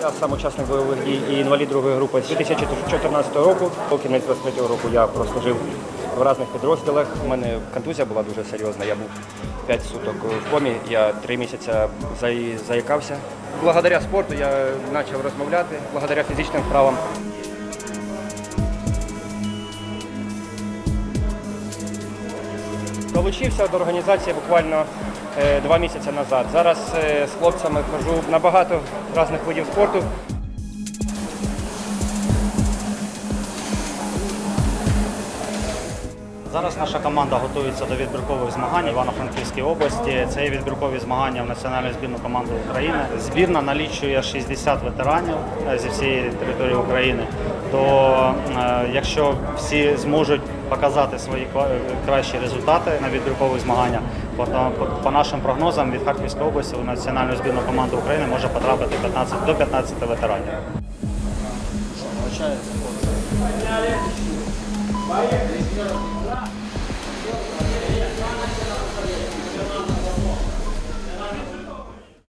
Я сам учасник бойових дій і інвалід другої групи з 2014 року. По кінець 23 року я прослужив в різних підрозділах. У мене контузія була дуже серйозна. Я був 5 суток в комі, я три місяці заїкався. Благодаря спорту я почав розмовляти, благодаря фізичним вправам. Долучився до організації буквально е, два місяці назад. Зараз е, з хлопцями хожу на багато різних видів спорту. Зараз наша команда готується до відбіркових змагань в Івано-Франківській області. Це є відбіркові змагання в національну збірну команду України. Збірна налічує 60 ветеранів е, зі всієї території України. То е, якщо всі зможуть показати свої кращі результати на відбіркових змаганнях, по, по, нашим прогнозам від Харківської області у національну збірну команду України може потрапити 15 до 15 ветеранів.